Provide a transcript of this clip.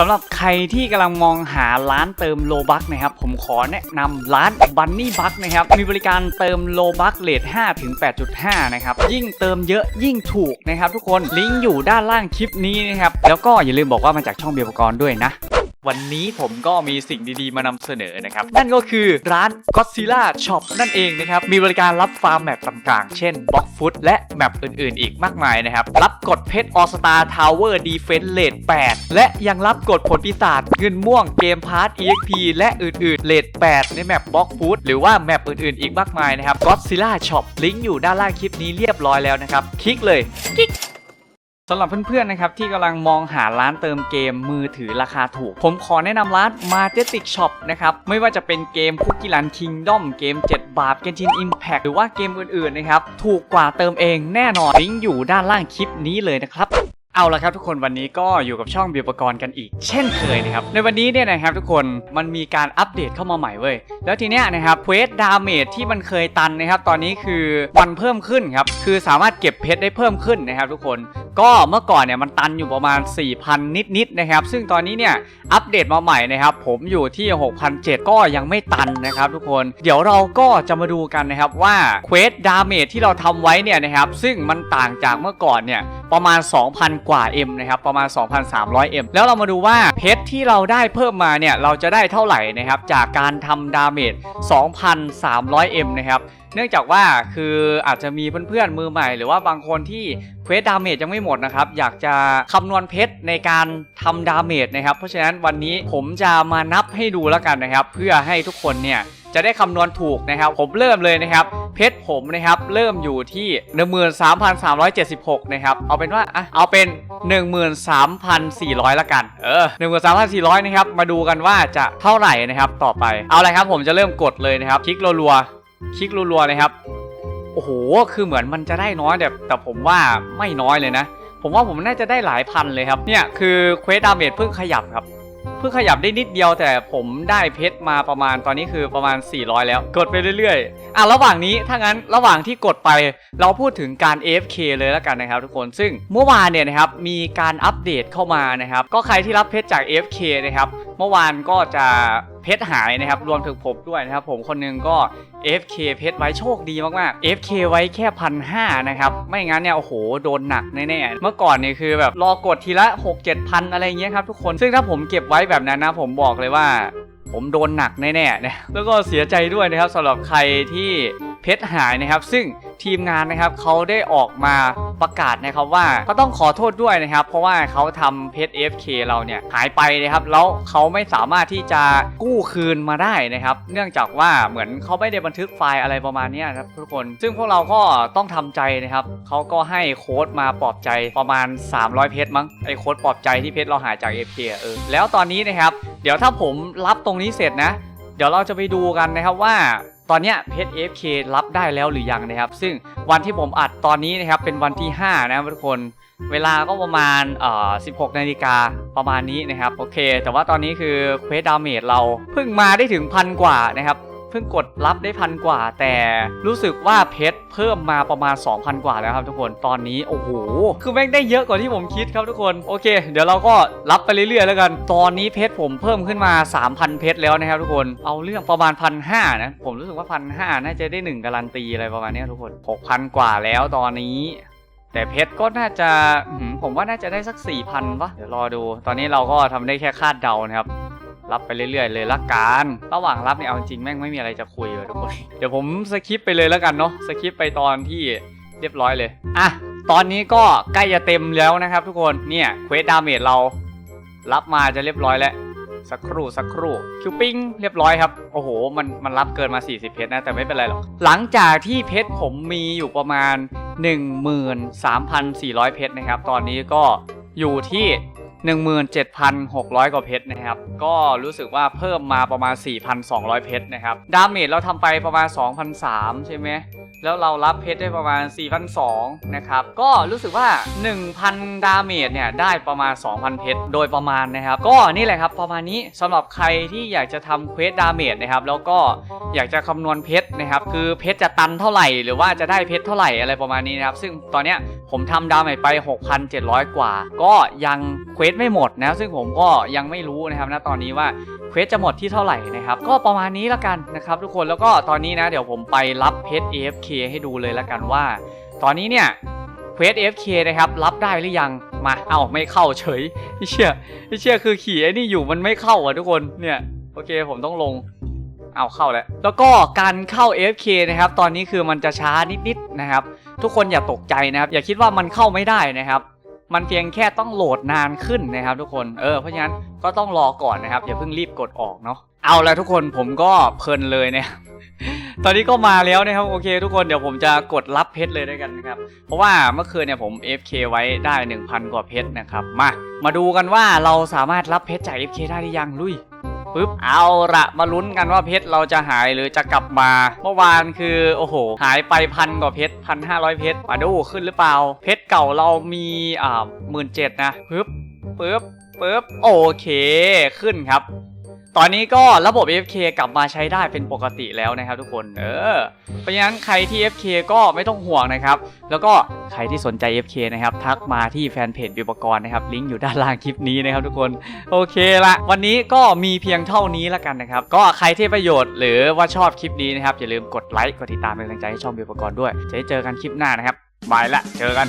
สำหรับใครที่กำลังมองหาร้านเติมโลบักนะครับ ผมขอแนะนำร้านบันนี่บักนะครับ มีบริการเติมโลบักเลท5ถึง 8.5 นะครับ ยิ่งเติมเยอะยิ่งถูกนะครับทุกคน ลิงก์อยู่ด้านล่างคลิปนี้นะครับ แล้วก็อย่าลืมบอกว่ามาจากช่องเบียร์ปกรณ์ด้วยนะ วันนี้ผมก็มีสิ่งดีๆ มานำเสนอนะครับ นั่นก็คือร้าน Godzilla Shop นั่นเองนะครับ มีบริการรับฟาร์มแมปต่างๆ เช่น b l o c k f o o t และแมปอื่นๆ อีกมากมายนะครับ รับกดเพชร All Star Tower Defense Rate 8และยังรับกดผลปีศาจเงินม่วงเกมพาร์ท EXP และอื่นๆ Rate 8ในแมป b l o c k f o o t หรือว่าแมปอื่นๆ อีกมากมายนะครับ Godzilla Shop ลิงก์อยู่ด้านล่างคลิปนี้เรียบร้อยแล้วนะครับ คลิกเลย สำหรับเพื่อนๆนะครับที่กำลังมองหาร้านเติมเกมมือถือราคาถูก ผมขอแนะนำร้าน Majestic Shop นะครับไม่ว่าจะเป็นเกมคุกกี้รันคิงด้อมเกม 7 บาปเกนชินอิมแพ t หรือว่าเกมอื่นๆนะครับถูกกว่าเติมเองแน่นอนลิงก์อยู่ด้านล่างคลิปนี้เลยนะครับ เอาละครับทุกคนวันนี้ก็อยู่กับช่องบิวปกรณ์กันอีก เช่นเคยนะครับ ในวันนี้เนี่ยนะครับทุกคนมันมีการอัปเดตเข้ามาใหม่เว้ย แล้วทีเนี้ยนะครับเควสดาเมจที่มันเคยตันนะครับ ตอนนี้คือวันเพิ่มขึ้นครับ คือสามารถเก็บเพชรได้เพิ่มขึ้นนะครับ ทุกคนก็เมื่อก่อนเนี่ยมันตันอยู่ประมาณ 4,000 นิดๆนะครับ ซึ่งตอนนี้เนี่ยอัปเดตมาใหม่นะครับ ผมอยู่ที่6,700ก็ยังไม่ตันนะครับ ทุกคนเดี๋ยวเราก็จะมาดูกันนะครับว่าเควสดาเมจที่เราทำไว้เนี่ยนะครับซึ่งมันต่างจากเมื่อก่อนเนี่ยประมาณ 2,000กว่า M นะครับประมาณ 2,300 M แล้วเรามาดูว่าเพชรที่เราได้เพิ่มมาเนี่ยเราจะได้เท่าไหร่นะครับจากการทำดาเมจ 2,300 M นะครับ เนื่องจากว่าคืออาจจะมีเพื่อนๆมือใหม่ หรือว่าบางคนที่เควสดาเมจยังไม่หมดนะครับ อยากจะคำนวณเพชรในการทำดาเมจนะครับ เพราะฉะนั้นวันนี้ผมจะมานับให้ดูแล้วกันนะครับ เพื่อให้ทุกคนเนี่ยจะได้คำนวณถูกนะครับ ผมเริ่มเลยนะครับ เพชรผมนะครับ เริ่มอยู่ที่13,376นะครับ เอาเป็นว่าอะเอาเป็น 13,400 ละกัน เออ 13,400 นะครับ มาดูกันว่าจะเท่าไหร่นะครับ ต่อไป เอาเลยครับ ผมจะเริ่มกดเลยนะครับ คลิกรัวๆ คลิกรัวๆเลยครับ โอ้โห คือเหมือนมันจะได้น้อยแต่แต่ผมว่าไม่น้อยเลยนะ ผมว่าผมน่าจะได้หลายพันเลยครับ เนี่ยคือเควสดาเมจเพิ่งขยับครับ เพิ่งขยับได้นิดเดียวแต่ผมได้เพชรมาประมาณตอนนี้คือประมาณ 400 แล้ว กดไปเรื่อยๆ อะระหว่างนี้ถ้างั้นระหว่างที่กดไปเราพูดถึงการ AFK เลยแล้วกันนะครับทุกคน ซึ่งเมื่อวานเนี่ยนะครับมีการอัปเดตเข้ามานะครับ ก็ใครที่รับเพชรจาก AFK นะครับ เมื่อวานก็จะเพชรหายนะครับ รวมถึงผมด้วยนะครับ ผมคนหนึงก็ FK เพชรไว้โชคดีมากๆ FK ไว้แค่พันห้านะครับ ไม่งั้นเนี่ยโอ้โหโดนหนักแน่ๆ เมื่อก่อนเนี่ยคือแบบรอกดทีละ 6 7พันอะไรเงี้ยครับทุกคน ซึ่งถ้าผมเก็บไว้แบบนั้นนะ ผมบอกเลยว่าผมโดนหนักแน่ๆนะแล้วก็เสียใจด้วยนะครับสำหรับใครที่ เพชรหายนะครับ ซึ่งทีมงานนะครับเขาได้ออกมาประกาศนะครับว่าก็ต้องขอโทษด้วยนะครับ เพราะว่าเขาทำเพชร FK เราเนี่ยหายไปนะครับแล้วเขาไม่สามารถที่จะกู้คืนมาได้นะครับ เนื่องจากว่าเหมือนเขาไม่ได้บันทึกไฟล์อะไรประมาณนี้ครับทุกคน ซึ่งพวกเราก็ต้องทำใจนะครับเขาก็ให้โค้ดมาปลอบใจประมาณ 300 เพชรมั้งไอโค้ดปลอบใจที่เพชรเราหายจาก FK เออแล้วตอนนี้นะครับ เดี๋ยวถ้าผมรับตรงนี้เสร็จนะ เดี๋ยวเราจะไปดูกันนะครับว่า ตอนนี้เพชร FK รับได้แล้วหรือยังนะครับ ซึ่งวันที่ผมอัดตอนนี้นะครับเป็นวันที่5นะครับทุกคนเวลาก็ประมาณเอ่อ16 นาฬิกาประมาณนี้นะครับ โอเค แต่ว่าตอนนี้คือเควสดาเมจเราเพิ่งมาได้ถึงพันกว่านะครับ เพิ่งกดรับได้พันกว่า แต่รู้สึกว่าเพชรเพิ่มมาประมาณ 2,000 กว่าแล้วครับทุกคนตอนนี้โอ้โหคือแม่งได้เยอะกว่าที่ผมคิดครับทุกคนโอเค เดี๋ยวเราก็รับไปเรื่อยๆแล้วกัน ตอนนี้เพชรผมเพิ่มขึ้นมา 3,000 เพชรแล้วนะครับทุกคนเอาเรื่องประมาณพันห้านะผมรู้สึกว่าพันห้าน่าจะได้หนึ่งการันตีอะไรประมาณนี้ทุกคน6,000 กว่าแล้วตอนนี้แต่เพชรก็น่าจะผมว่าน่าจะได้สัก4,000ปะเดี๋ยวรอดู ตอนนี้เราก็ทำได้แค่คาดเดานะครับ รับไปเรื่อยๆเลยละกันระหว่างรับเนี่ยเอาจริงๆแม่งไม่มีอะไรจะคุยเลยทุกคนเดี๋ยวผมสคิปไปเลยแล้วกันเนาะสคิปไปตอนที่เรียบร้อยเลยอะตอนนี้ก็ใกล้จะเต็มแล้วนะครับ ทุกคนเนี่ยเควสดาเมจเรา รับมาจะเรียบร้อยแล้วสักครู่สักครู่คิวปิ้งเรียบร้อยครับ โอ้โห มันมันรับเกินมา 40 เพชรนะ แต่ไม่เป็นไรหรอก หลังจากที่เพชรผมมีอยู่ประมาณ 13,400 เพชรนะครับ ตอนนี้ก็อยู่ที่ 17,600 กว่าเพชรนะครับ ก็รู้สึกว่าเพิ่มมาประมาณ 4,200 เพชรนะครับ ดาเมจเราทำไปประมาณ 2,003ใช่ไหม แล้วเรารับเพชรได้ประมาณ 4,200 นะครับ ก็รู้สึกว่า 1,000 ดาเมจเนี่ยได้ประมาณ 2,000 เพชรโดยประมาณนะครับ ก็นี่แหละครับประมาณนี้สำหรับใครที่อยากจะทำเควสดาเมจนะครับ แล้วก็อยากจะคำนวณเพชรนะครับ คือเพชรจะตันเท่าไหร่ หรือว่าจะได้เพชรเท่าไหร่อะไรประมาณนี้นะครับ ซึ่งตอนเนี้ยผมทำดาเมจไป 6,700 กว่า ก็ยังเควสไม่หมดนะซึ่งผมก็ยังไม่รู้นะครับณตอนนี้ว่าเควสจะหมดที่เท่าไหร่นะครับก็ประมาณนี้แล้วกันนะครับทุกคนแล้วก็ตอนนี้นะเดี๋ยวผมไปรับเพชร AFK ให้ดูเลยแล้วกันว่า ตอนนี้เนี่ยเควส AFK นะครับรับได้หรือยังมาเอ้าไม่เข้าเฉยไอ้เชี่ยไอ้เชี่ยคือขี่ไอ้นี่อยู่มันไม่เข้าอะทุกคนเนี่ยโอเคผมต้องลงเอาเข้าแล้วแล้วก็การเข้า AFK นะครับตอนนี้คือมันจะช้านิดๆนะครับทุกคนอย่าตกใจนะครับ อย่าคิดว่ามันเข้าไม่ได้นะครับ มันเพียงแค่ต้องโหลดนานขึ้นนะครับทุกคนเออเพราะฉะนั้นก็ต้องรอก่อนนะครับอย่าเพิ่งรีบกดออกเนาะเอาละทุกคนผมก็เพลินเลยนะครับตอนนี้ก็มาแล้วนะครับโอเคทุกคนเดี๋ยวผมจะกดรับเพชรเลยด้วยกันนะครับเพราะว่าเมื่อคืนเนี่ยผม FK ไว้ได้ 1,000 กว่าเพชรนะครับมามาดูกันว่าเราสามารถรับเพชรจาก FK ได้หรือยังลุย ปึ๊บเอาละมาลุ้นกันว่าเพชรเราจะหายหรือจะกลับมา เมื่อวานคือ โอ้โห หายไปพันกว่าเพชรพันห้าร้อยเพชรมาดูขึ้นหรือเปล่า เพชรเก่าเรามีอ่าหมื่นเจ็ดนะปึ๊บปึ๊บปึ๊บโอเคขึ้นครับ ตอนนี้ก็ระบบ FK กลับมาใช้ได้เป็นปกติแล้วนะครับทุกคน เออ เพราะฉะนั้นใครที่ FK ก็ไม่ต้องห่วงนะครับ แล้วก็ใครที่สนใจ FK นะครับ ทักมาที่แฟนเพจวิวปกรณ์นะครับ ลิงก์อยู่ด้านล่างคลิปนี้นะครับทุกคน โอเคละ วันนี้ก็มีเพียงเท่านี้แล้วกันนะครับ ก็ใครที่ประโยชน์หรือว่าชอบคลิปนี้นะครับอย่าลืมกดไลค์ กดติดตามเป็นกำลังใจให้ช่องวิวปกรณ์ด้วย จะได้เจอกันคลิปหน้านะครับบายละ เจอกัน